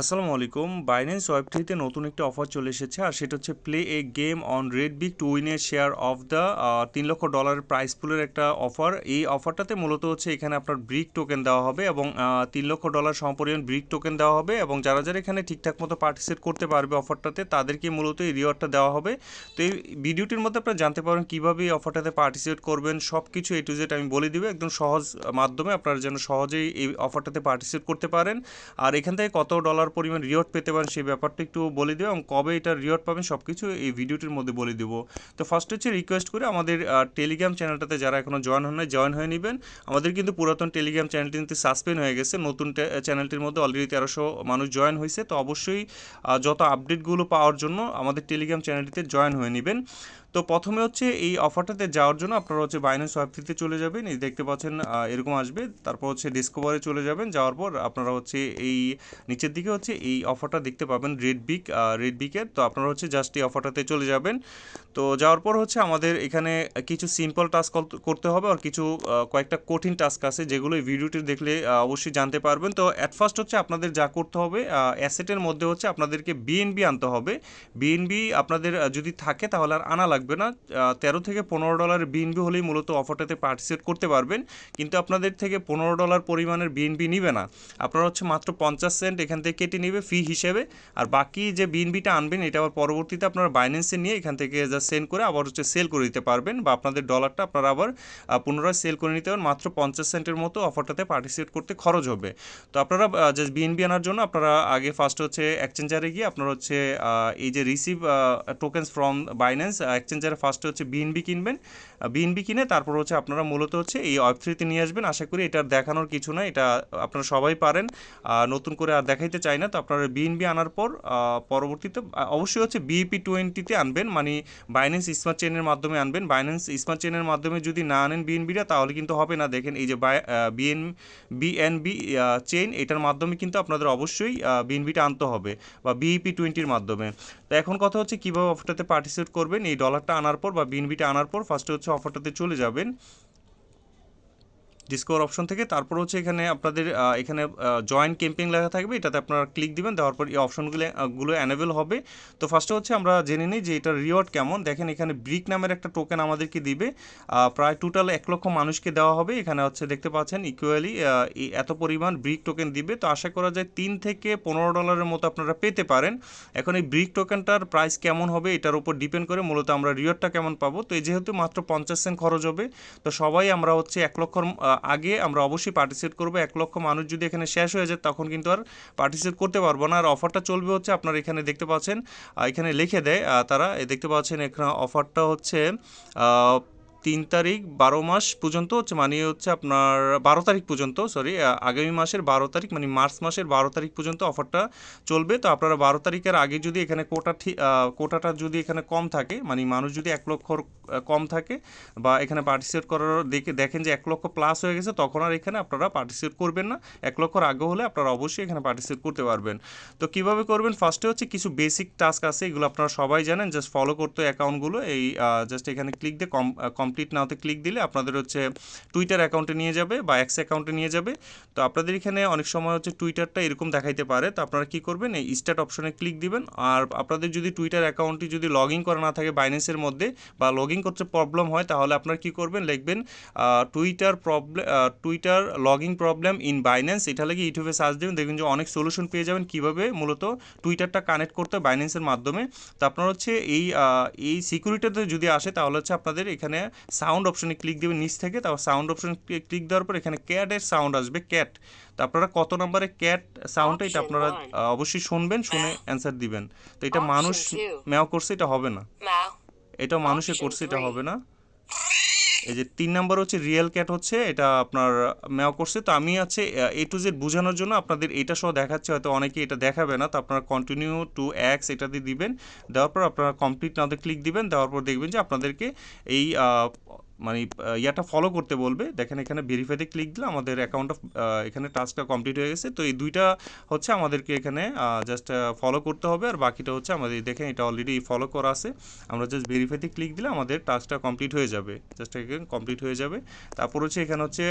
আসসালামু আলাইকুম। Binance web নতুন একটা অফার চলে এসেছে, আর সেটা হচ্ছে play a game on red big to win a share of the তিন লক্ষ ডলারের প্রাইস পুলের একটা অফার এই অফারটাতে মূলত হচ্ছে এখানে আপনার ব্রিক টোকেন দেওয়া হবে এবং তিন লক্ষ ডলার সমপরিমাণ ব্রিক টোকেন দেওয়া হবে এবং যারা যারা এখানে ঠিকঠাক মতো পার্টিসিপেট করতে পারবে অফারটাতে তাদেরকে মূলত এই রিওয়ার্ডটা দেওয়া হবে। তো এই ভিডিওটির মধ্যে আপনারা জানতে পারবেন কীভাবে এই অফারটাতে পার্টিসিপেট করবেন সব কিছু এ টু জেড আমি বলে দিব, একদম সহজ মাধ্যমে আপনারা যেন সহজেই এই অফারটাতে পার্টিসিপেট করতে পারেন। আর এখান থেকে কত ডলার পরিমাণ রিওয়ার্ড পেতে পারেন সেই ব্যাপারটা একটু বলে দেবো এবং কবে এটা রিওয়ার্ড পাবেন সব কিছু এই ভিডিওটির মধ্যে বলে দেবো। তো ফার্স্ট হচ্ছে রিকোয়েস্ট করে আমাদের টেলিগ্রাম চ্যানেলটাতে যারা এখনও জয়েন হন নাই জয়েন হয়ে নেবেন। আমাদের কিন্তু পুরাতন টেলিগ্রাম চ্যানেলটি কিন্তু সাসপেন্ড হয়ে গেছে। নতুন চ্যানেলটির মধ্যে অলরেডি তেরোশো মানুষ জয়েন হয়েছে তো অবশ্যই যত আপডেটগুলো পাওয়ার জন্য আমাদের টেলিগ্রাম চ্যানেলটিতে জয়েন হয়ে নেবেন। তো প্রথমে হচ্ছে এই অফারটাতে যাওয়ার জন্য আপনারা হচ্ছে বাইন্যান্স ওয়েবথ্রিতে চলে যাবেন। এই দেখতে পাচ্ছেন এরকম আসবে। তারপর হচ্ছে ডিসকভারে চলে যাবেন। যাওয়ার পর আপনারা হচ্ছে এই নিচের দিকে হচ্ছে এই অফারটা দেখতে পাবেন রেড বিক রেড বিকের তো আপনারা হচ্ছে জাস্ট এই অফারটাতে চলে যাবেন। তো যাওয়ার পর হচ্ছে আমাদের এখানে কিছু সিম্পল টাস্ক করতে হবে আর কিছু কয়েকটা কঠিন টাস্ক আছে যেগুলো এই ভিডিওটি দেখলে অবশ্যই জানতে পারবেন। তো অ্যাট ফার্স্ট হচ্ছে আপনাদের যা করতে হবে অ্যাসেটের মধ্যে হচ্ছে আপনাদেরকে বিএনবি আনতে হবে। বিএনবি আপনাদের যদি থাকে তাহলে আর আনা লাগবে না। তেরো থেকে পনেরো ডলার বিএনবি হলেই মূলত অফারটাতে পার্টিসিপেট করতে পারবেন। কিন্তু আপনাদের থেকে পনেরো ডলার পরিমাণের বিএনবি নিবে না। আপনারা হচ্ছে মাত্র পঞ্চাশ সেন্ট এখান থেকে কেটে নেবে ফি হিসেবে। আর বাকি যে বিএনবিটা আনবেন, এটা আবার পরবর্তীতে আপনারা বাইন্যান্সে নিয়ে এখান থেকে যা সেন্ড করে আবার হচ্ছে সেল করে দিতে পারবেন বা আপনাদের ডলারটা আপনারা আবার পুনরায় সেল করে নিতে পারেন মাত্র পঞ্চাশ সেন্টের মতো অফারটাতে পার্টিসিপেট করতে খরচ হবে। তো আপনারা জাস্ট বিএনবি আনার জন্য আপনারা আগে ফার্স্ট হচ্ছে এক্সচেঞ্জারে গিয়ে আপনারা হচ্ছে এই যে রিসিভ টোকেন্স ফ্রম বাইন্যান্স এক্সচেঞ্জারে ফার্স্টে হচ্ছে বিএনবি কিনবেন। বিএনবি কিনে তারপর হচ্ছে আপনারা মূলত হচ্ছে এই ওয়েব থ্রিতে নিয়ে আসবেন। আশা করি এটা দেখানোর কিছু না এটা আপনারা সবাই পারেন। নতুন করে আর দেখাইতে চাই না, তো আপনারা বিএনবি আনার পর পরবর্তীতে অবশ্যই হচ্ছে বিএপি টোয়েন্টিতে আনবেন মানে বাইন্যান্স স্মার্ট চেনের মাধ্যমে আনবেন। বাইন্যান্স স্মার্ট চেনের মাধ্যমে যদি না আনেন বিএনবিটা তাহলে কিন্তু হবে না। দেখেন এই যে বিএন বিএনবি চেইন এটার মাধ্যমে কিন্তু আপনাদের অবশ্যই বিএনবিটা আনতে হবে, বা বিইপি টোয়েন্টির মাধ্যমে। তো এখন কথা হচ্ছে কীভাবে অফারটাতে পার্টিসিপেট করবেন, এই ডলারটা আনার পর বা বিএনবিটা আনার পর ফার্স্টে হচ্ছে অফারটাতে চলে যাবেন। ডিসকভার অপশন থেকে। তারপর হচ্ছে এখানে আপনাদের এখানে জয়েন্ট ক্যাম্পিং লেখা থাকবে। এটাতে আপনারা ক্লিক দিবেন। দেওয়ার পর এই অপশনগুলো গুলো অ্যানেবল হবে। তো ফার্স্টে হচ্ছে আমরা জেনে নিই যে এটার রিওয়ার্ড কেমন। দেখেন এখানে ব্রিক নামের একটা টোকেন আমাদেরকে দিবে। প্রায় টোটাল এক লক্ষ মানুষকে দেওয়া হবে। এখানে হচ্ছে দেখতে পাচ্ছেন ইকুয়ালি এত পরিমাণ ব্রিক টোকেন দিবে। তো আশা করা যায় তিন থেকে পনেরো ডলারের মতো আপনারা পেতে পারেন। এখন এই ব্রিক টোকেনটার প্রাইস কেমন হবে এটার উপর ডিপেন্ড করে মূলত আমরা রিওয়ার্ডটা কেমন পাবো। তো যেহেতু মাত্র পঞ্চাশ সেন্ট খরচ হবে তো সবাই আমরা হচ্ছে এক লক্ষর আহ, আগে আমরা অবশ্যই পার্টিসিপেট করব। এক লক্ষ মানুষ যদি এখানে শেষ হয়ে যায়, তখন কিন্তু আর পার্টিসিপেট করতে পারব না। আর অফারটা চলবে হচ্ছে, আপনারা এখানে দেখতে পাচ্ছেন এখানে লিখে দেয় তারা দেখতে পাচ্ছেন এখানে অফারটা হচ্ছে তিন তারিখ বারো মাস পর্যন্ত হচ্ছে মানে হচ্ছে আপনার বারো তারিখ পর্যন্ত সরি আগামী মাসের বারো তারিখ মানে মার্চ মাসের বারো তারিখ পর্যন্ত অফারটা চলবে। তো আপনারা বারো তারিখের আগে যদি এখানে কোটা কোটাটা যদি এখানে কম থাকে মানে মানুষ যদি এক লক্ষর আহ, কম থাকে বা এখানে পার্টিসিপেট করার দেখে দেখেন যে এক লক্ষ প্লাস হয়ে গেছে তখন আর এখানে আপনারা পার্টিসিপেট করবেন না। এক লক্ষর আগে হলে আপনারা অবশ্যই এখানে পার্টিসিপেট করতে পারবেন। তো কীভাবে করবেন? ফার্স্টে হচ্ছে কিছু বেসিক টাস্ক আছে এগুলো আপনারা সবাই জানেন জাস্ট ফলো করতে অ্যাকাউন্টগুলো এই জাস্ট এখানে ক্লিক দিয়ে কম কমপ্লিট নাওতে ক্লিক দিলে আপনাদের হচ্ছে টুইটার অ্যাকাউন্টে নিয়ে যাবে বা এক্স অ্যাকাউন্টে নিয়ে যাবে। তো আপনাদের এখানে অনেক সময় হচ্ছে টুইটারটা এরকম দেখাইতে পারে। তো আপনারা কি করবেন? এই স্টার্ট অপশনে ক্লিক দিবেন। আর আপনাদের যদি টুইটার অ্যাকাউন্টটি যদি লগ ইন করা না থাকে বাইন্যান্সের মধ্যে বা লগ ইন করতে প্রবলেম হয়, তাহলে আপনারা কি করবেন? লিখবেন Twitter problem Twitter logging problem in Binance এটা লাগে ইউটিউবে সার্চ দেবেন। দেখবেন যে অনেক সলিউশন পেয়ে যাবেন কীভাবে? মূলত টুইটারটা কানেক্ট করতে বাইন্যান্সের মাধ্যমে। তো আপনার হচ্ছে এই এই সিকিউরিটিতে যদি আসে, তাহলে হচ্ছে আপনাদের এখানে সাউন্ড অপশনে ক্লিক দেবেন নিচ থেকে তারপর সাউন্ড অপশনে ক্লিক দেওয়ার পর এখানে ক্যাটের সাউন্ড আসবে ক্যাট তো আপনারা কত নম্বরে ক্যাট সাউন্ডটা এটা আপনারা অবশ্যই শুনবেন শুনে অ্যান্সার দিবেন। তো এটা মানুষ. ম্যাও করছে এটা হবে না. এটা মানুষে করছে এটা হবে না। এই যে তিন নাম্বার হচ্ছে রিয়েল ক্যাট হচ্ছে, এটা আপনার ম্যাও করছে। তো আমি আছে, এ টু জেড বোঝানোর জন্য আপনাদের এটা সহ দেখাচ্ছে, হয়তো অনেকে এটা দেখাবে না। তো আপনারা কন্টিনিউ টু এক্স এটা দিয়ে দিবেন, দেওয়ার পর আপনারা কমপ্লিট নাতে ক্লিক দিবেন, দেওয়ার পর দেখবেন যে আপনাদেরকে এই মানে ইয়াটা ফলো করতে বলবে। দেখেন, এখানে ভেরিফাইতে ক্লিক দিলে আমাদের অ্যাকাউন্টটা এখানে টাস্কটা কমপ্লিট হয়ে গেছে। তো এই দুইটা হচ্ছে আমাদেরকে এখানে জাস্ট ফলো করতে হবে। আর বাকিটা হচ্ছে আমাদের, দেখেন, এটা অলরেডি ফলো করা আছে। আমরা জাস্ট ভেরিফাইতে ক্লিক দিলে আমাদের টাস্কটা কমপ্লিট হয়ে যাবে। জাস্ট এখানে কমপ্লিট হয়ে যাবে। তারপর হচ্ছে এখানে হচ্ছে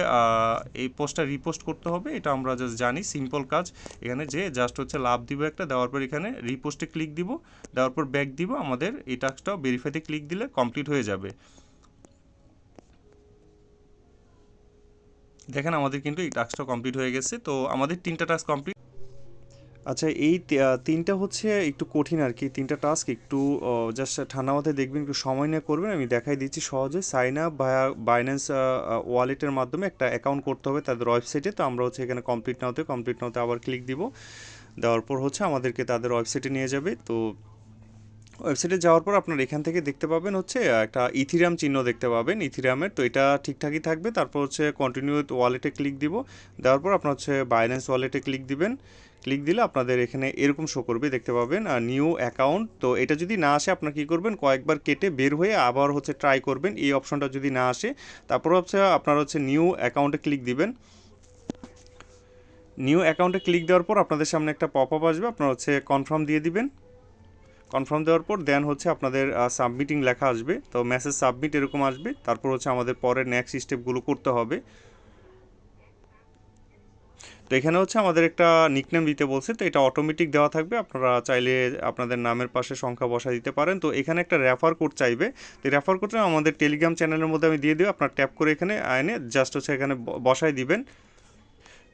এই পোস্টটা রিপোস্ট করতে হবে। এটা আমরা জাস্ট জানি সিম্পল কাজ। এখানে যে জাস্ট হচ্ছে লাভ দিব একটা, দেওয়ার পর এখানে রিপোস্টে ক্লিক দিব। দেওয়ার পর ব্যাক দিব। আমাদের এই টাস্কটাও ভেরিফাইতে ক্লিক দিলে কমপ্লিট হয়ে যাবে। দেখেন, আমাদের কিন্তু এই টাস্কটা কমপ্লিট হয়ে গেছে, তো আমাদের তিনটা টাস্ক কমপ্লিট আচ্ছা এই তিনটা হচ্ছে একটু কঠিন আর কি, তিনটা টাস্ক একটু জাস্ট ঠান্ডা মাথায় দেখবেন, একটু সময় নিয়ে করবেন, আমি দেখাই দিচ্ছি সহজে সাইন আপ ভায়া বাইন্যান্স ওয়ালেটের মাধ্যমে একটা অ্যাকাউন্ট করতে হবে তাদের ওয়েবসাইটে তো আমরা হচ্ছে এখানে কমপ্লিট নাওতে কমপ্লিট নাওতে আবার ক্লিক দিব, দেওয়ার পর হচ্ছে আমাদেরকে তাদের ওয়েবসাইটে নিয়ে যাবে, তো ওয়েবসাইটে যাওয়ার পর আপনার এখান থেকে দেখতে পাবেন হচ্ছে একটা ইথিরাম চিহ্ন দেখতে পাবেন, ইথিরামের। তো এটা ঠিকঠাকই থাকবে। তারপর হচ্ছে কন্টিনিউ ওয়ালেটে ক্লিক দিব। দেওয়ার পর আপনার হচ্ছে বাইন্যান্স ওয়ালেটে ক্লিক দিবেন। ক্লিক দিলে আপনাদের এখানে এরকম শো করবে, দেখতে পাবেন আর নিউ অ্যাকাউন্ট তো এটা যদি না আসে, আপনার কী করবেন? কয়েকবার কেটে বের হয়ে আবার হচ্ছে ট্রাই করবেন। এই অপশনটা যদি না আসে, তারপর হচ্ছে আপনার হচ্ছে নিউ অ্যাকাউন্টে ক্লিক দিবেন। নিউ অ্যাকাউন্টে ক্লিক দেওয়ার পর আপনাদের সামনে একটা পপ আপ আসবে। আপনার হচ্ছে কনফার্ম দিয়ে দিবেন। কনফার্ম দেওয়ার পর দেন হচ্ছে আপনাদের সাবমিটিং লেখা আসবে। তো মেসেজ সাবমিট এরকম আসবে। তারপর হচ্ছে আমাদের পরের নেক্সট স্টেপগুলো করতে হবে। তো এখানে হচ্ছে আমাদের একটা নিকনেম দিতে বলছে। তো এটা অটোমেটিক দেওয়া থাকবে। আপনারা চাইলে আপনাদের নামের পাশে সংখ্যা বসা দিতে পারেন। তো এখানে একটা রেফার কোড চাইবে। তো রেফার কোডটা আমাদের টেলিগ্রাম চ্যানেলের মধ্যে আমি দিয়ে দেবো। আপনার ট্যাপ করে এখানে এনে জাস্ট হচ্ছে এখানে বসায় দিবেন।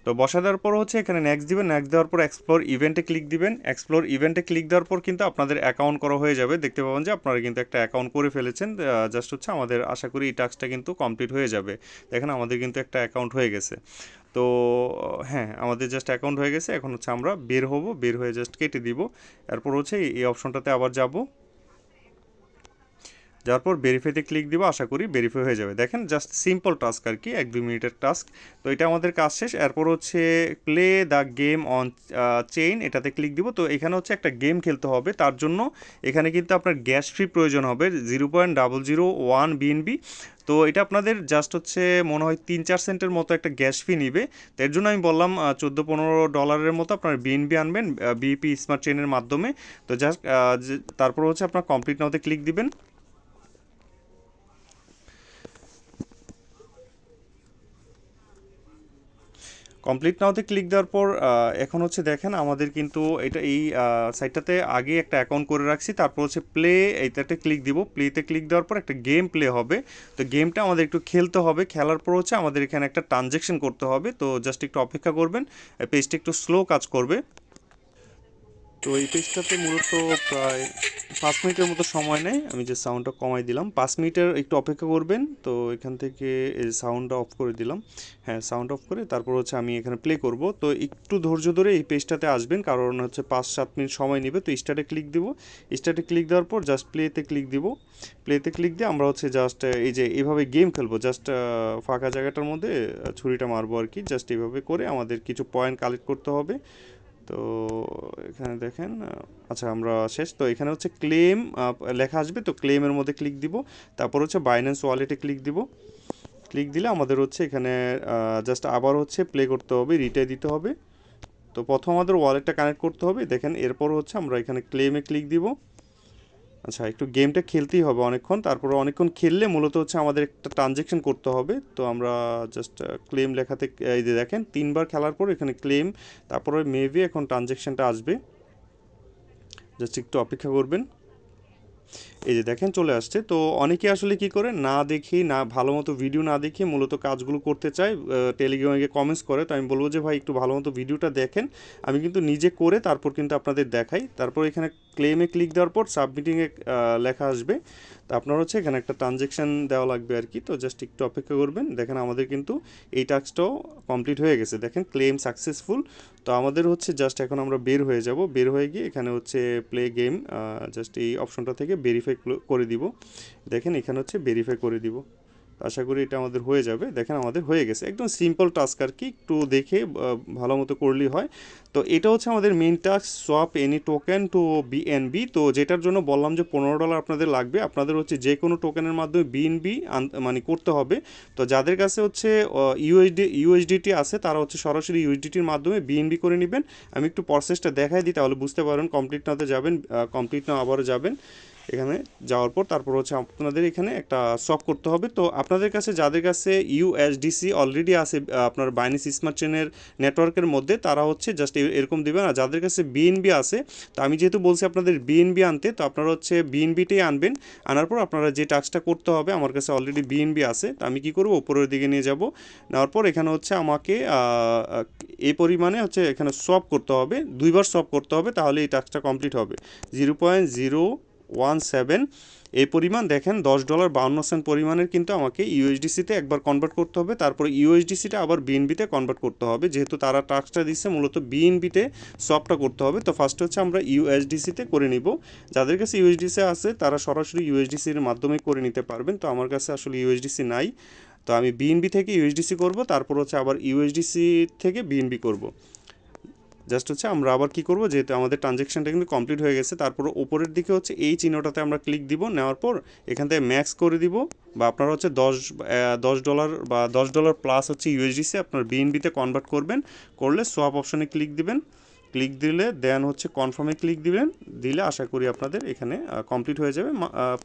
তো বসা দেওয়ার পর হচ্ছে এখানে নেক্সট দিবেন। নেক্সট দেওয়ার পর এক্সপ্লোর ইভেন্টে ক্লিক দিবেন। এক্সপ্লোর ইভেন্টে ক্লিক দেওয়ার পর কিন্তু আপনাদের অ্যাকাউন্ট করা হয়ে যাবে। দেখতে পাবেন যে আপনারা কিন্তু একটা অ্যাকাউন্ট করে ফেলেছেন। জাস্ট হচ্ছে আমাদের আশা করি এই টাস্কটা কিন্তু কমপ্লিট হয়ে যাবে। দেখেন আমাদের কিন্তু একটা অ্যাকাউন্ট হয়ে গেছে। তো হ্যাঁ আমাদের জাস্ট অ্যাকাউন্ট হয়ে গেছে। এখন হচ্ছে আমরা বের হব। বের হয়ে জাস্ট কেটে দিব। এরপর হচ্ছে এই- অপশনটাতে আবার যাব। যাওয়ার পর ভেরিফাইতে ক্লিক দিব, আশা করি ভেরিফাই হয়ে যাবে। দেখেন জাস্ট সিম্পল টাস্ক আর কি, এক দুই মিনিটের টাস্ক তো এটা আমাদের কাজ শেষ। এরপর হচ্ছে play the game on chain এটাতে ক্লিক দিব। তো এখানে হচ্ছে একটা গেম খেলতে হবে। তার জন্য এখানে কিন্তু আপনার গ্যাস ফ্রি প্রয়োজন হবে zero point double zero one BNB তো এটা আপনাদের জাস্ট হচ্ছে মনে হয় তিন চার সেন্টের মতো একটা গ্যাস ফি নিবে। তো এর জন্য আমি বললাম চোদ্দ পনেরো ডলারের মতো আপনার বিএনবি আনবেন বিপি স্মার্ট চেনের মাধ্যমে। তো জাস্ট তারপর হচ্ছে আপনার কমপ্লিট নাওতে ক্লিক দিবেন। কমপ্লিট নাওতে ক্লিক দেওয়ার পর এখন হচ্ছে দেখেন আমাদের কিন্তু এটা এই সাইটটাতে আগে একটা অ্যাকাউন্ট করে রাখছি, তারপর হচ্ছে প্লে এইটাতে ক্লিক দিব। প্লেতে ক্লিক দেওয়ার পর একটা গেম প্লে হবে। তো গেমটা আমাদের একটু খেলতে হবে। খেলার পর হচ্ছে আমাদের এখানে একটা ট্রানজেকশন করতে হবে। তো জাস্ট একটু অপেক্ষা করবেন। পেজটা একটু স্লো কাজ করবে। তো এই পেজটাতে মূলত প্রায় পাঁচ মিনিটের মতো সময় নেয়। আমি যে সাউন্ডটা কমাই দিলাম। পাঁচ মিনিটের একটু অপেক্ষা করবেন। তো এখান থেকে এই সাউন্ডটা অফ করে দিলাম। হ্যাঁ সাউন্ড অফ করে তারপর হচ্ছে আমি এখানে প্লে করব। তো একটু ধৈর্য ধরে এই পেজটাতে আসবেন। কারণ হচ্ছে পাঁচ সাত মিনিট সময় নেবে। তো স্টার্টে ক্লিক দিব। স্টার্টে ক্লিক দেওয়ার পর জাস্ট প্লেতে ক্লিক দিব। প্লেতে ক্লিক দিয়ে আমরা হচ্ছে জাস্ট এই যে এইভাবে গেম খেলব। জাস্ট ফাঁকা জায়গাটার মধ্যে ছুরিটা মারবো আর কি। জাস্ট এইভাবে করে আমাদের কিছু পয়েন্ট কালেক্ট করতে হবে। তো এখানে দেখেন আচ্ছা আমরা শেষ। তো এখানে হচ্ছে ক্লেম লেখা আসবে, তো ক্লেমের মধ্যে ক্লিক দিব। তারপর হচ্ছে বাইন্যান্স ওয়ালেটে ক্লিক দিব। ক্লিক দিলে আমাদের হচ্ছে এখানে জাস্ট আবার হচ্ছে প্লে করতে হবে রিটাই দিতে হবে। তো প্রথম আমাদের ওয়ালেটটা কানেক্ট করতে হবে। দেখেন, এরপর হচ্ছে আমরা এখানে ক্লেমে ক্লিক দিব। আচ্ছা একটু গেমটা খেলতেই হবে অনেকক্ষণ। তারপরে অনেকক্ষণ খেললে মূলত হচ্ছে আমাদের একটা ট্রানজেকশন করতে হবে। তো আমরা জাস্ট ক্লেম লেখাতে, এই যে দেখেন, তিনবার খেলার পর এখানে ক্লেম তারপরে মেবি এখন ট্রানজেকশনটা আসবে। জাস্ট একটু অপেক্ষা করবেন। এই যে দেখেন, চলে আসছে। তো অনেকে আসলে কি করে, না দেখি না ভালো মতো ভিডিও না দেখে মূলত কাজগুলো করতে চায়। টেলিগ্রামে কমেন্টস করে। তো আমি বলব যে, ভাই, একটু ভালো মতো ভিডিওটা দেখেন। আমি কিন্তু নিজে করে তারপর কিন্তু আপনাদের দেখাই। তারপর এখানে ক্লেমে ক্লিক দেওয়ার পর সাবমিটিংয়ে লেখা আসবে। তো আপনার হচ্ছে এখানে একটা ট্রানজেকশান দেওয়া লাগবে আর কি, তো জাস্ট একটু অপেক্ষা করবেন। দেখেন আমাদের কিন্তু এই টাস্কটাও কমপ্লিট হয়ে গেছে। দেখেন ক্লেম সাকসেসফুল তো আমাদের হচ্ছে জাস্ট এখন আমরা বের হয়ে যাব। বের হয়ে গিয়ে এখানে হচ্ছে প্লে গেম জাস্ট এই অপশনটা থেকে ভেরিফাই করে দিব। দেখেন এখানে হচ্ছে ভেরিফাই করে দিব। আশা করি এটা আমাদের হয়ে যাবে। দেখেন আমাদের হয়ে গেছে। একদম সিম্পল টাস্ক আর কি, একটু দেখে ভালো মতো করলেই হয়। তো এটা হচ্ছে আমাদের main task swap any token to BNB তো যেটার জন্য বললাম যে পনেরো ডলার আপনাদের লাগবে, আপনাদের হচ্ছে যে কোনো টোকেনের মাধ্যমে বিএনবি মানে করতে হবে। তো যাদের কাছে হচ্ছে ইউএসডি ইউএসডিটি আছে, তারা হচ্ছে সরাসরি ইউএসডিটির মাধ্যমে বিএনবি করে নেবেন। আমি একটু প্রসেসটা দেখাই দিই, তাহলে বুঝতে পারেন কমপ্লিট নাতে যাবেন কমপ্লিট না আবারও যাবেন। এখানে যাওয়ার পর তারপর হচ্ছে আপনাদের এখানে একটা সফ করতে হবে। তো আপনাদের কাছে, যাদের কাছে ইউএসডিসি অলরেডি আছে আপনার বাইনিস স্মার্ট চেনের নেটওয়ার্কের মধ্যে, তারা হচ্ছে জাস্ট এরকম দিবেন আর যাদের কাছে বিএনবি আছে, তো আমি যেহেতু বলছি আপনাদের বিএনবি আনতে, তো আপনারা হচ্ছে বিএনবিটাই আনবেন। আনার পর আপনারা যে টাস্কটা করতে হবে, আমার কাছে অলরেডি বিএনবি আছে, তো আমি কি করব? ওপরের দিকে নিয়ে যাব। নেওয়ার পর এখানে হচ্ছে আমাকে এই পরিমাণে হচ্ছে এখানে সব করতে হবে। দুইবার সব করতে হবে, তাহলে এই টাস্কটা কমপ্লিট হবে। Zero point zero one seven এই পরিমাণ দেখেন দশ ডলার বাউন্ন সেন্ট পরিমাণের কিন্তু আমাকে ইউএসডিসিতে একবার কনভার্ট করতে হবে। তারপরে ইউএসডিসিটা আবার বিএনবিতে কনভার্ট করতে হবে। যেহেতু তারা টাস্কটা দিচ্ছে মূলত বিএনবিতে সবটা করতে হবে। তো ফার্স্ট হচ্ছে আমরা ইউএসডিসিতে করে নিব। যাদের কাছে ইউএসডিসি আছে, তারা সরাসরি ইউএসডিসির মাধ্যমে করে নিতে পারবেন। তো আমার কাছে আসলে ইউএসডিসি নাই। তো আমি বিএনবি থেকে ইউএসডিসি করব। তারপর হচ্ছে আবার ইউএসডিসি থেকে বিএনবি করব। জাস্ট হচ্ছে আমরা আবার কি করব, যেহেতু আমাদের ট্রানজ্যাকশনটা কিন্তু কমপ্লিট হয়ে গেছে, তারপর ওপরের দিকে হচ্ছে এই চিহ্নটাতে আমরা ক্লিক দিব, নেওয়ার পর এখান থেকে ম্যাক্স করে দিব, বা আপনারা হচ্ছে দশ দশ ডলার বা দশ ডলার প্লাস হচ্ছে ইউএসডিসি আপনার বিএনবিতে কনভার্ট করবেন, করলে সোয়াপ অপশনে ক্লিক দিবেন। ক্লিক দিলে দেন হচ্ছে কনফার্মে ক্লিক দিবেন। দিলে আশা করি আপনাদের এখানে কমপ্লিট হয়ে যাবে।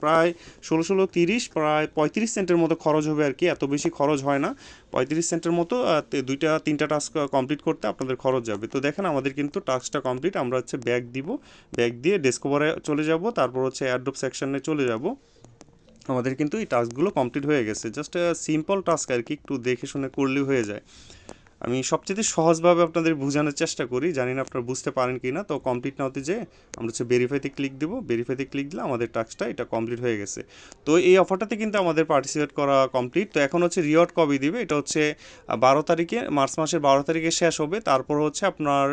প্রায় ষোলো ষোলো তিরিশ, প্রায় পঁয়ত্রিশ সেন্টের মতো খরচ হবে আর কি। এত বেশি খরচ হয় না। পঁয়ত্রিশ সেন্টের মতো দুইটা, তিনটা টাস্ক কমপ্লিট করতে আপনাদের খরচ যাবে। তো দেখেন আমাদের কিন্তু টাস্কটা কমপ্লিট আমরা হচ্ছে ব্যাগ দিব। ব্যাগ দিয়ে ডেস্কোভারে চলে যাব। তারপর হচ্ছে অ্যাড্রপ সেকশনে চলে যাব। আমাদের কিন্তু এই টাস্কগুলো কমপ্লিট হয়ে গেছে। জাস্ট সিম্পল টাস্ক আর কি, একটু দেখে শুনে করলেই হয়ে যায়। আমি সবচেয়ে সহজভাবে আপনাদের বোঝানোর চেষ্টা করি। জানি না আপনারা বুঝতে পারেন কি না। তো কমপ্লিট না হতে যে আমরা হচ্ছে ভেরিফাইতে ক্লিক দেবো। ভেরিফাইতে ক্লিক দিলে আমাদের টাস্কটা এটা কমপ্লিট হয়ে গেছে। তো এই অফারটাতে কিন্তু আমাদের পার্টিসিপেট করা কমপ্লিট তো এখন হচ্ছে রিওয়ার্ড কবে দিবে? এটা হচ্ছে বারো তারিখে, মার্চ মাসের বারো তারিখে শেষ হবে। তারপর হচ্ছে আপনার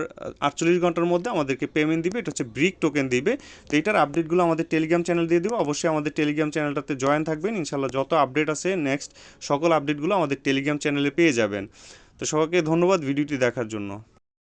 আটচল্লিশ ঘণ্টার মধ্যে আমাদেরকে পেমেন্ট দিবে। এটা হচ্ছে ব্রিক টোকেন দিবে। তো এটার আপডেটগুলো আমাদের টেলিগ্রাম চ্যানেল দিয়ে দেবো। অবশ্যই আমাদের টেলিগ্রাম চ্যানেলটাতে জয়েন থাকবেন। ইনশাল্লাহ যত আপডেট আছে নেক্সট সকল আপডেটগুলো আমাদের টেলিগ্রাম চ্যানেলে পেয়ে যাবেন। তো সবাইকে ধন্যবাদ ভিডিওটি দেখার জন্য।